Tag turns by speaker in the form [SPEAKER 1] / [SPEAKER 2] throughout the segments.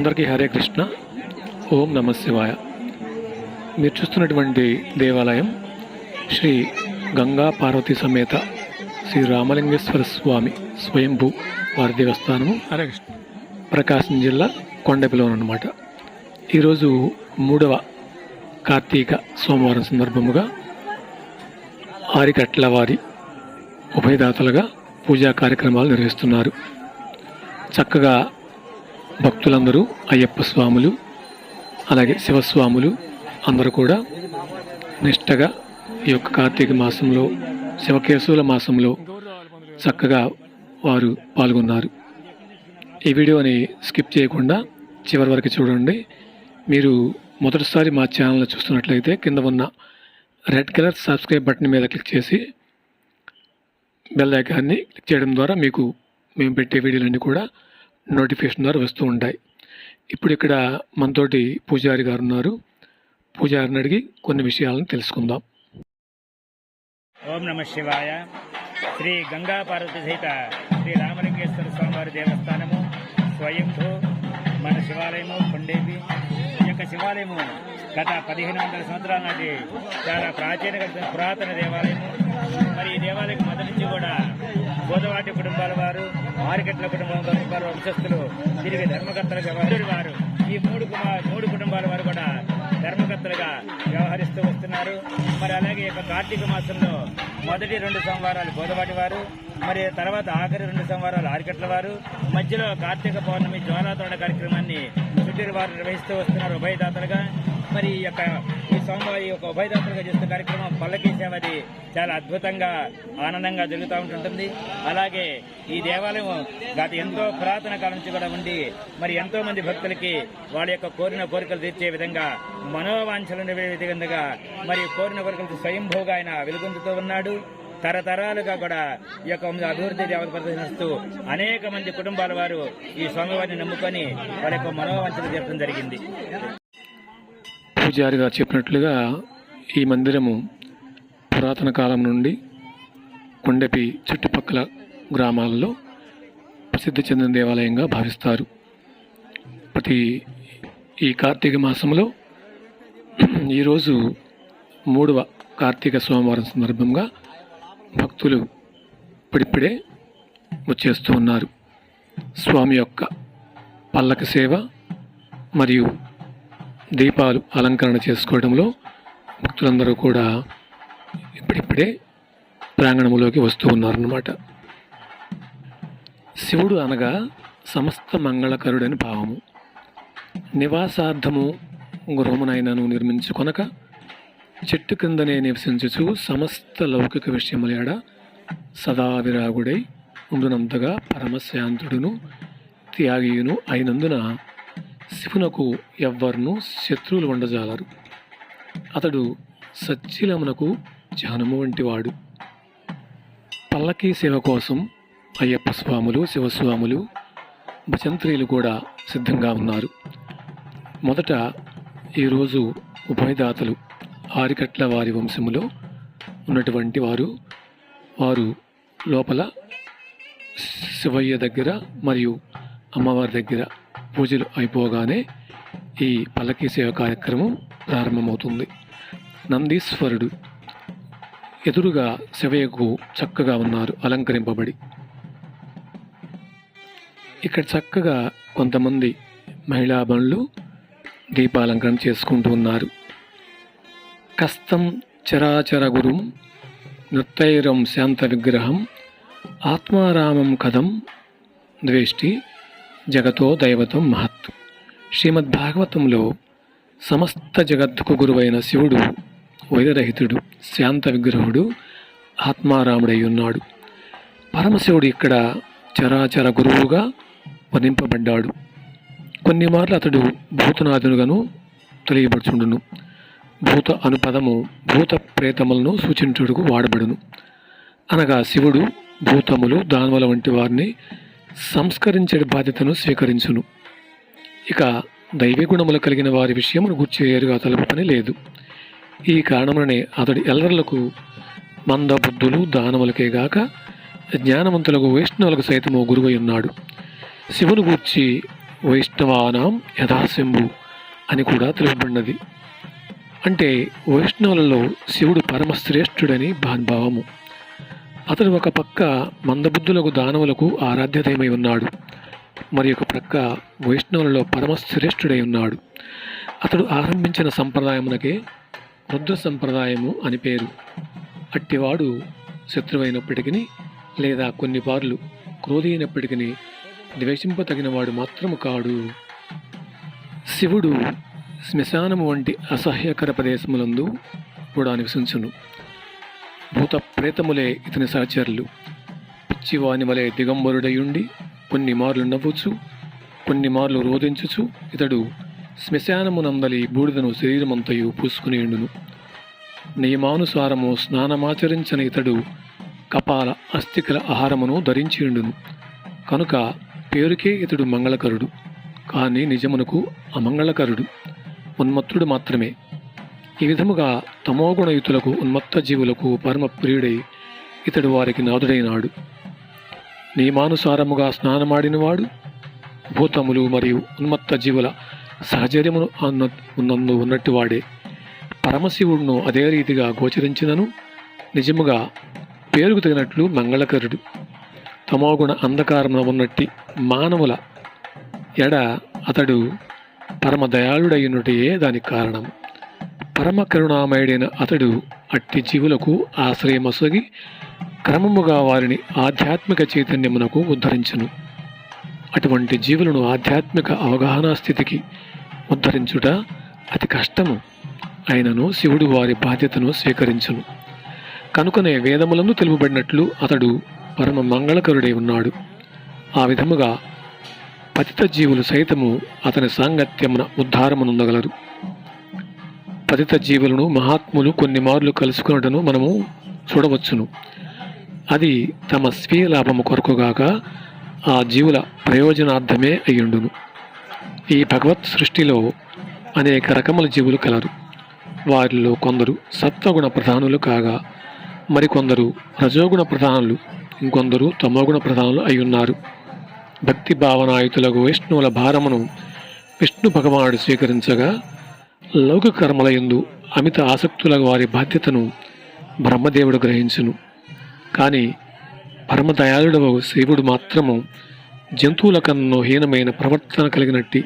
[SPEAKER 1] అందరికీ హరే కృష్ణ. ఓం నమ శివాయ. మీరు చూస్తున్నటువంటి దేవాలయం శ్రీ గంగా పార్వతీ సమేత శ్రీ రామలింగేశ్వర స్వామి స్వయంభూ వారి దేవస్థానము
[SPEAKER 2] హరే కృష్ణ.
[SPEAKER 1] ప్రకాశం జిల్లా కొండపిలోన్ అనమాట ఈరోజు మూడవ కార్తీక సోమవారం సందర్భముగా ఆరికట్ల వారి ఉభయదాతలుగా పూజా కార్యక్రమాలు నిర్వహిస్తున్నారు. చక్కగా భక్తులందరూ అయ్యప్ప స్వాములు అలాగే శివస్వాములు అందరూ కూడా నిష్టగా ఈ యొక్క కార్తీక మాసంలో శివకేశవుల మాసంలో చక్కగా వారు పాల్గొన్నారు. ఈ వీడియోని స్కిప్ చేయకుండా చివరి వరకు చూడండి. మీరు మొదటిసారి మా ఛానల్ చూస్తున్నట్లయితే కింద ఉన్న రెడ్ కలర్ సబ్స్క్రైబ్ బటన్ మీద క్లిక్ చేసి బెల్ ఐకాన్ని క్లిక్ చేయడం ద్వారా మీకు మేము పెట్టే వీడియోలన్నీ కూడా నోటిఫికేషన్ ద్వారా వస్తూ ఉంటాయి. ఇప్పుడు ఇక్కడ మనతోటి పూజారి గారు ఉన్నారు. పూజారిని అడిగి కొన్ని విషయాలను తెలుసుకుందాం.
[SPEAKER 3] ఓం నమ శివాయ. శ్రీ గంగా పార్వతి సహిత శ్రీ రామలింగేశ్వర స్వామివారి దేవస్థానము స్వయంభూ మన శివాలయము కొండేవి. ఈ యొక్క శివాలయము గత పదిహేను వందల సంవత్సరాల నాటి చాలా ప్రాచీన పురాతన దేవాలయము. మరి ఈ దేవాలయం మొదటి నుంచి కూడా బోధవాటి కుటుంబాల వారు మార్కెట్ల కుటుంబం వారు వంశస్థులు తిరిగి ధర్మకర్తలు వ్యవహరి వారు ఈ మూడు మూడు కుటుంబాల వారు కూడా ధర్మకర్తలుగా వ్యవహరిస్తూ వస్తున్నారు. మరి అలాగే ఈ యొక్క కార్తీక మాసంలో మొదటి రెండు సోమవారాలు బోధవాటి వారు మరి తర్వాత ఆఖరి రెండు సోమవారాలు ఆరికట్ల వారు మధ్యలో కార్తీక పౌర్ణమి జ్వాలాతోడ కార్యక్రమాన్ని చుట్టూరు వారు నిర్వహిస్తూ వస్తున్నారు ఉభయదాతలుగా. మరి ఈ యొక్క ఈ స్వామివారి ఒక యొక్క ఉభయదాతలుగా చేస్తున్న కార్యక్రమం పల్లకి సేవది చాలా అద్భుతంగా ఆనందంగా జరుగుతూ ఉంటుంటుంది. అలాగే ఈ దేవాలయం గత ఎంతో పురాతన కాలం నుంచి కూడా ఉండి మరి ఎంతో మంది భక్తులకి వాళ్ళ యొక్క కోరిన కోరికలు తీర్చే విధంగా మనోవాంఛలు విధంగా మరి కోరిన కోరికలు స్వయంభూగా ఆయన వెలుగొందుతూ ఉన్నాడు. తరతరాలుగా కూడా ఈ యొక్క అభివృద్ధి దేవత ప్రదర్శిస్తూ అనేక మంది కుటుంబాల వారు ఈ స్వామివారిని నమ్ముకొని వారి యొక్క మనోవాంఛలు జరపడం జరిగింది.
[SPEAKER 1] పూజారి గారు చెప్పినట్లుగా ఈ మందిరము పురాతన కాలం నుండి కొండపి చుట్టుపక్కల గ్రామాలలో ప్రసిద్ధి చెందిన దేవాలయంగా భావిస్తారు. ప్రతి ఈ కార్తీక మాసంలో ఈరోజు మూడవ కార్తీక సోమవారం సందర్భంగా భక్తులు ఇప్పుడిప్పుడే వచ్చేస్తూ ఉన్నారు. స్వామి యొక్క పల్లక సేవ మరియు దీపాలు అలంకరణ చేసుకోవడంలో భక్తులందరూ కూడా ఇప్పుడిప్పుడే ప్రాంగణంలోకి వస్తూ ఉన్నారన్నమాట. శివుడు అనగా సమస్త మంగళకరుడని భావము. నివాసార్థము గృహమునైనను నిర్మించుకొనక చెట్టు క్రిందనే నివసించుచు సమస్త లౌకిక విషయములేడ సదా విరాగుడై ఉండునంతగా పరమశాంతుడును త్యాగియును అయినందున శివునకు ఎవ్వరును శత్రువులు ఉండజాలరు. అతడు సచ్చిలమునకు జానము వంటివాడు. పల్లకీ సేవ కోసం అయ్యప్ప స్వాములు శివస్వాములు భజంత్రీలు కూడా సిద్ధంగా ఉన్నారు. మొదట ఈరోజు ఉభయదాతలు ఆరికట్ల వారి వంశములో ఉన్నటువంటి వారు వారు లోపల శివయ్య దగ్గర మరియు అమ్మవారి దగ్గర పూజలు అయిపోగానే ఈ పల్లకీ సేవ కార్యక్రమం ప్రారంభమవుతుంది. నందీశ్వరుడు ఎదురుగా శివయ్యకు చక్కగా ఉన్నారు అలంకరింపబడి. ఇక్కడ చక్కగా కొంతమంది మహిళా బండ్లు దీపాలంకరణ చేసుకుంటూ ఉన్నారు. కస్తం చరాచర గురుం నృత్తైరం శాంత విగ్రహం ఆత్మారామం కథం ద్వేష్టి జగతో దైవతం మహత్ శ్రీమద్ భాగవతంలో సమస్త జగత్తుకు గురువైన శివుడు వైరరహితుడు శాంత విగ్రహుడు ఆత్మారాముడై ఉన్నాడు పరమశివుడు ఇక్కడ చరాచర గురువుగా వర్ణింపబడ్డాడు. కొన్ని మార్లు అతడు భూతనాథునుగాను తెలియబడుచుండును భూత అను పదము భూత ప్రేతములను సూచించుటకు వాడబడును. అనగా శివుడు భూతములు దానముల వంటి వారిని సంస్కరించే బాధ్యతను స్వీకరించును. ఇక దైవీ గుణములు కలిగిన వారి విషయమును గుర్చి ఏరుగా తలుపు పని లేదు. ఈ కారణముననే అతడి ఎల్లర్లకు మంద బుద్ధులు దానములకే గాక జ్ఞానవంతులకు వైష్ణవులకు సైతము గురువై ఉన్నాడు. శివుని గూర్చి వైష్ణవానాం యథాశంభు అని కూడా తెలుపబడినది. అంటే వైష్ణవులలో శివుడు పరమశ్రేష్ఠుడని భావము అతడు ఒక పక్క మందబుద్ధులకు దానవులకు ఆరాధ్యతమై ఉన్నాడు. మరి ఒక ప్రక్క వైష్ణవులలో పరమశ్రేష్ఠుడై ఉన్నాడు. అతడు ఆరంభించిన సంప్రదాయమునకే రుద్ర సంప్రదాయము అని పేరు. అట్టివాడు శత్రువైనప్పటికీ లేదా కొన్నిపార్లు క్రోధి అయినప్పటికీ ద్వేషింపతగినవాడు మాత్రము కాడు. శివుడు శ్మశానము వంటి అసహ్యకర ప్రదేశములందు కూడా నివసించును. భూత ప్రేతములే ఇతని సహచరులు. పిచ్చివాని వలె దిగంబరుడయుండి కొన్ని మార్లు నవ్వుచు కొన్ని మార్లు రోధించుచు ఇతడు శ్మశానమునందలి బూడిదను శరీరమంతయు పూసుకునియుండును. నియమానుసారము స్నానమాచరించని ఇతడు కపాల అస్థికల ఆహారమును ధరించియుండును. కనుక పేరుకే ఇతడు మంగళకరుడు కానీ నిజమునకు అమంగళకరుడు. ఉన్మత్తుడు మాత్రమే. ఈ విధముగా తమోగుణయుతులకు ఉన్మత్త జీవులకు పరమ ప్రియుడై ఇతడు వారికి నాదుడైనాడు. నియమానుసారముగా స్నానమాడినవాడు భూతములు మరియు ఉన్మత్త జీవుల సహచర్యమును అన్న ఉన్నందు ఉన్నట్టు వాడే పరమశివుడును అదే రీతిగా గోచరించినను నిజముగా పేరుకు తగినట్లు మంగళకరుడు. తమోగుణ అంధకారమున ఉన్నట్టి మానవుల ఎడ అతడు పరమ దయాళుడయ్యున్నటియే దానికి కారణం. పరమ కరుణామయుడైన అతడు అట్టి జీవులకు ఆశ్రయమసగి క్రమముగా వారిని ఆధ్యాత్మిక చైతన్యమునకు ఉద్ధరించును. అటువంటి జీవులను ఆధ్యాత్మిక అవగాహన స్థితికి ఉద్ధరించుట అతి కష్టము. అయినను శివుడు వారి బాధ్యతను స్వీకరించును. కనుకనే వేదములను తెలుపబడినట్లు అతడు పరమ మంగళకరుడై ఉన్నాడు. ఆ విధముగా పతిత జీవులు సైతము అతని సాంగత్యమున ఉద్ధారమునందగలరు. పతిత జీవులను మహాత్ములు కొన్ని మార్లు కలుసుకున్నటను మనము చూడవచ్చును. అది తమ స్వీయ లాభము కొరకుగాక ఆ జీవుల ప్రయోజనార్థమే అయ్యుండును. ఈ భగవత్ సృష్టిలో అనేక రకముల జీవులు కలరు. వారిలో కొందరు సత్వగుణ ప్రధానులు కాగా మరికొందరు రజోగుణ ప్రధానులు ఇంకొందరు తమోగుణ ప్రధానులు అయ్యున్నారు. భక్తి భావనాయుతులకు విష్ణువుల భారమును విష్ణు భగవానుడు స్వీకరించగా లౌకిక కర్మల యందు అమిత ఆసక్తుల వారి బాధ్యతను బ్రహ్మదేవుడు గ్రహించును. కానీ పరమదయాళుడవ శివుడు మాత్రము జంతువుల కన్నో హీనమైన ప్రవర్తన కలిగినట్టి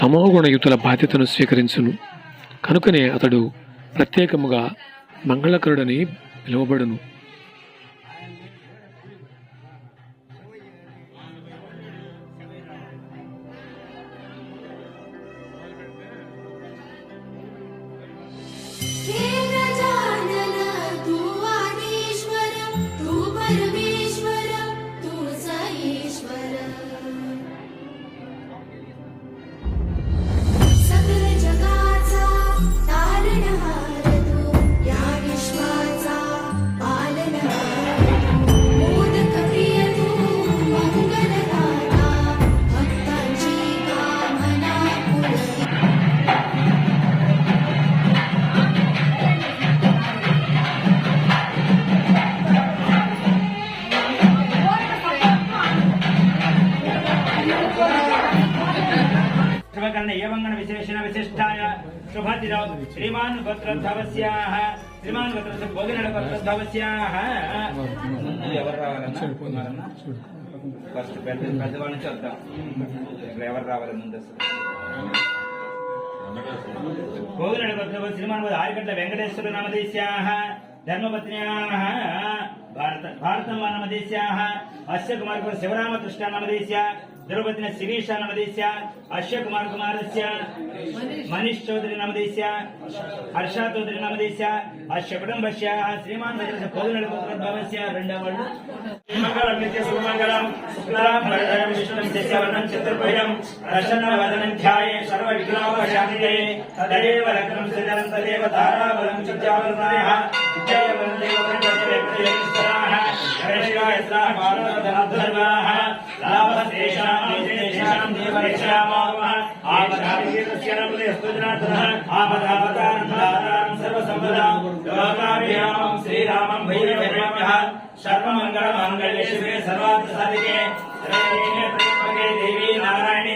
[SPEAKER 1] తమోగుణయుతుల బాధ్యతను స్వీకరించును. కనుకనే అతడు ప్రత్యేకముగా మంగళకరుడని పిలువబడును.
[SPEAKER 3] శుభకరణ ఏవంగన విశేషణ విశిష్టాయ శుభతిరౌ శ్రీమాన్ గోత్రోద్భవస్యాః శ్రీమాన్ గోత్రస్య భోగినడ గోత్రోద్భవస్యాః ముందు ఎవరు రావాలన్నా ఫస్ట్ పెద్ద పెద్దవాళ్ళ నుంచి వద్దాం ఇక్కడ ఎవరు రావాలి ముందు అసలు భోగినడ గోత్రవ శ్రీమాన్ ఆరికట్ల వెంకటేశ్వర నామదేశ్యాః ధర్మపత్న్యాః భారత భారతం నామదేశ్యాః అస్య కుమార్ శివరామకృష్ణ నామదేశ్య ద్రౌపదిన శిరీష నామదేశ్య అశ్వ కుమార్ కుమారస్య మనీష్ చౌదరి నామదేశ్య హర్ష చౌదరి నామదేశ్య అశ్వ కుటుంబస్య శ్రీమాన్ భద్రస్య భోగినడ గోత్రోద్భవస్య రెండవ వాళ్ళు మంగళం నిత్య శుభమంగళం శుక్లాం వరదరం విష్ణుం శశివర్ణం చతుర్భుజం ప్రసన్నవదనం ధ్యాయే సర్వ విఘ్నోపశాంతే తదేవ श्रीरामं भैरवैरम्यः सर्वमङ्गलमाङ्गल्ये शिवे सर्वार्थसाधिके। देवी नारायणी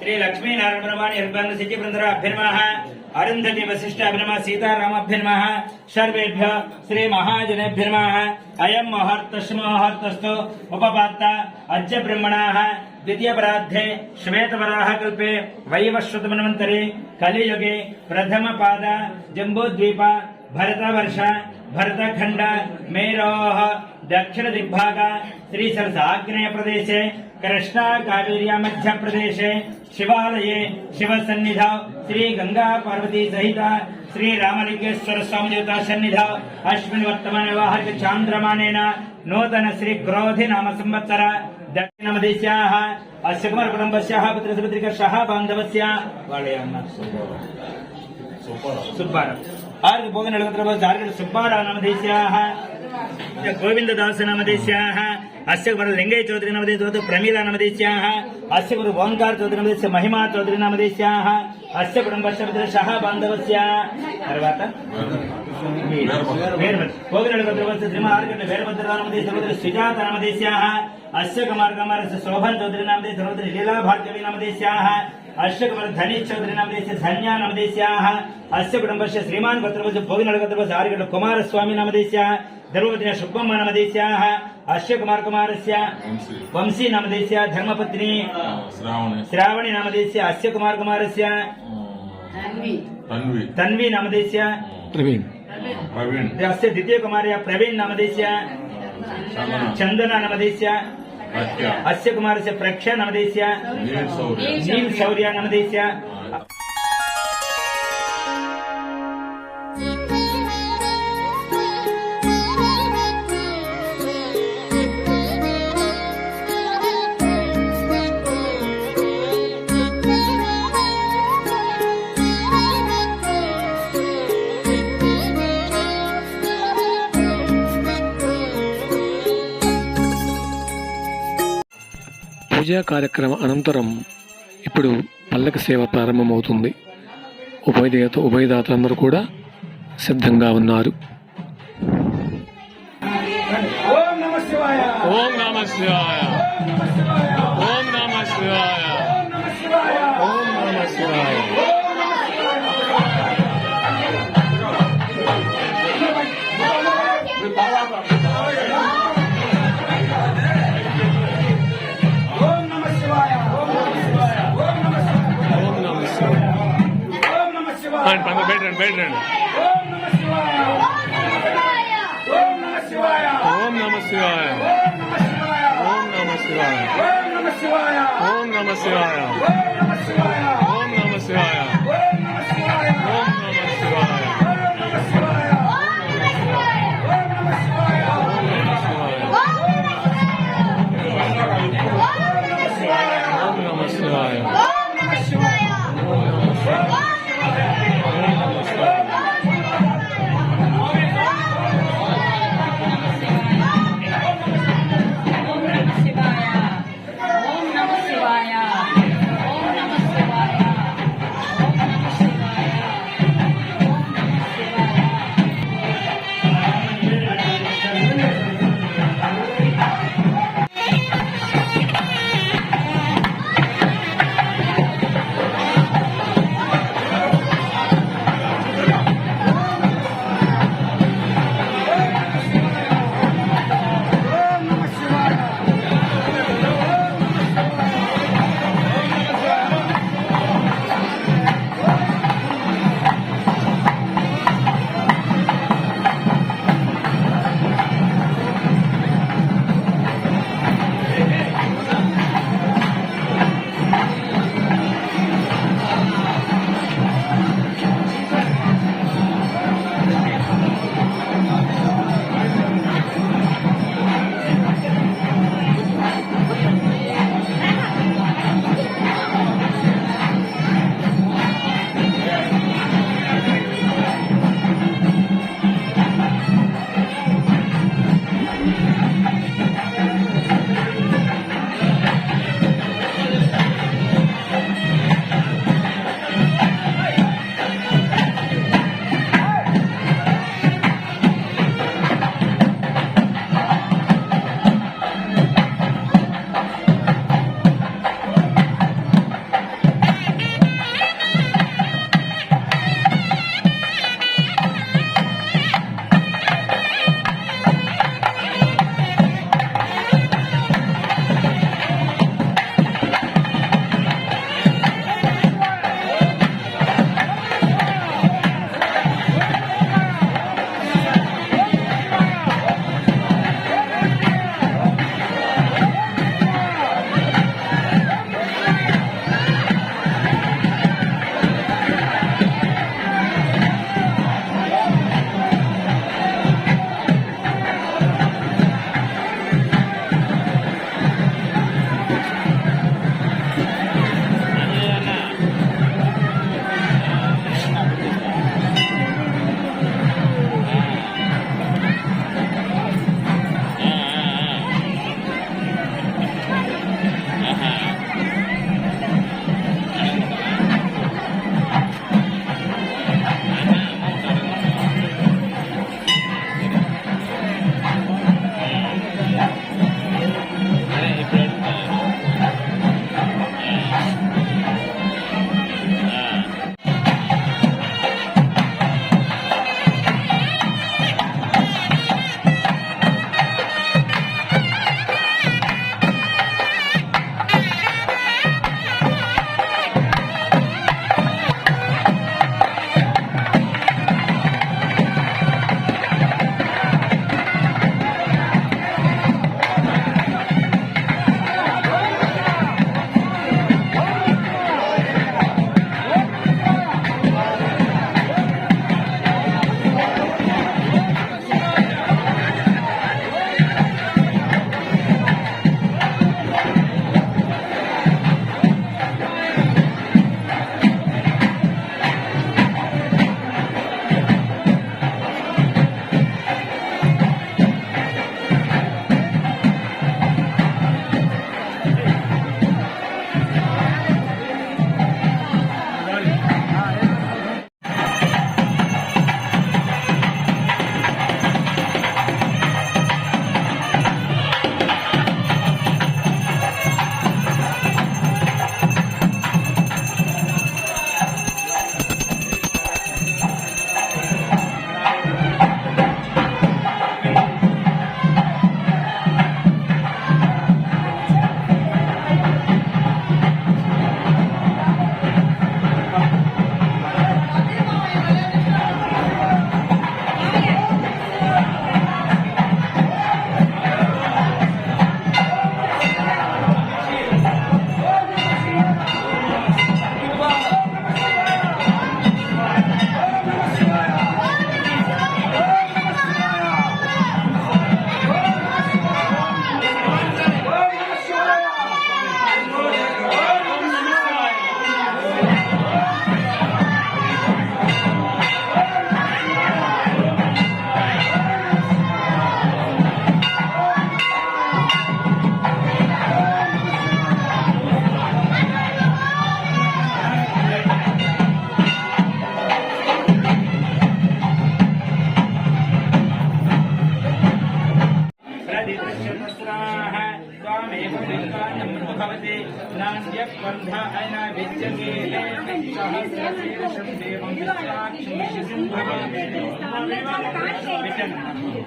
[SPEAKER 3] श्री लक्ष्मीनारायण ब्रह्माणि हरिभन्न सिद्धि अरंधति वशिष्ठ ब्रह्म सीताराम सर्वेभ्य श्री महाजनेभ्यम अयम महर्तस्मर्तस्तु उपपत्ता अज ब्रह्मण, द्वितीयपराध्ये श्वेतवराहकल्पे वैवश्रुतमन्वन्तरे कलियुगे प्रथमपाद जम्बूद्वीप, भरतवर्ष, भरतखण्ड, मेरोः, दक्षिणदिग्भाग, श्रीसरसाग्नेयप्रदेशे कृष्णा कावेरिया मध्य प्रदेश शिवाल शिव सन्निध श्री गंगा पार्वती सहित श्री रामलिंगेश्वर स्वामी देवता सन्निध अश्विन वर्तमान वाहक चांद्रमानेन नूतन श्री क्रोधि नाम संवत्सर दक्षिणमदेश्याः अस्य कुमारकुटुम्बस्याः पुत्रसुपुत्रिकर्षः बान्धवस्य सुब्बार आर्ग भोगन सुब्बारा नामधेश्याः गोविन्ददासनामधेश्याः అస్య గురు లింగయ్య చౌదరి నమదేశ్వరతో ప్రమీల నమదేశ్యాహ అస్య గురు ఓంకార్ చౌదరి నమదేశ్య మహిమా చౌదరి నమదేశ్యాహ అస్య కుటుంబశ్య షహ బాంధవస్య. తర్వాత? కోగిరడభద్రవస్య శ్రీమ ఆర్గట్ల వేరభద్ర నమదేశ సుజాత నమదేశ్యాహ అస్య కుమార్ కుమారస్య శోభన్ చౌదరి నమదేశ సర్వత్ర లీలా భార్గవి నమదేశ్యాహ అస్య కుమార్ ధనీష్ చౌదరి కుమారస్వామి నమదేశ్య. ధర్మవతిన శుభమ్మ నమదేశ్యాహ अश्व कुमार कुमार वंशी नामधेय धर्मपत्नी।
[SPEAKER 4] श्रावणी।
[SPEAKER 3] श्रावणी नामधेय अश्य कुमार
[SPEAKER 4] कुमार
[SPEAKER 3] तन्वी तन्वी
[SPEAKER 1] नामधेय
[SPEAKER 4] प्रवीण।
[SPEAKER 3] प्रवीण। द्वितीय कुमार प्रवीण नामधेय चंदना।
[SPEAKER 4] नामधेय
[SPEAKER 3] अस्य कुमारस्य प्रक्षा
[SPEAKER 4] नामधेय
[SPEAKER 3] नील शौर्य। नामधेय
[SPEAKER 1] పూజా కార్యక్రమ అనంతరం ఇప్పుడు పల్లక సేవ ప్రారంభమవుతుంది. ఉభయదేత ఉభయదాతలందరూ కూడా సిద్ధంగా ఉన్నారు.
[SPEAKER 3] ఓం నమ శివాయ.
[SPEAKER 1] ఓం నమ శివాయ. ఓం నమ శివాయ.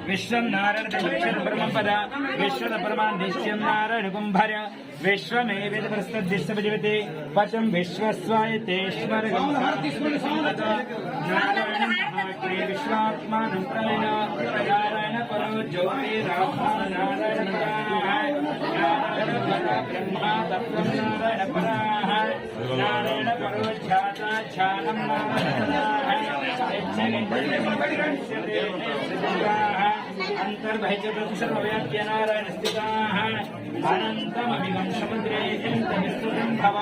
[SPEAKER 3] విశ్వం నారాయణ విశ్వ బ్రహ్మ పరమా నిశ్చయం నారాయణ కుంభర విశ్వమే వేద ప్రస్తద్దిష్టపజవతే పచం విశ్వస్వాయతేశ్వర నారాయణ మహాగ్రే విశ్వాత్మానం ప్రళయన నారాయణ పరో జ్యోతిరాత్మా నారాయణ నారాయణ పర బ్రహ్మ తత్వం అనంతమభిగం సముద్రే భవ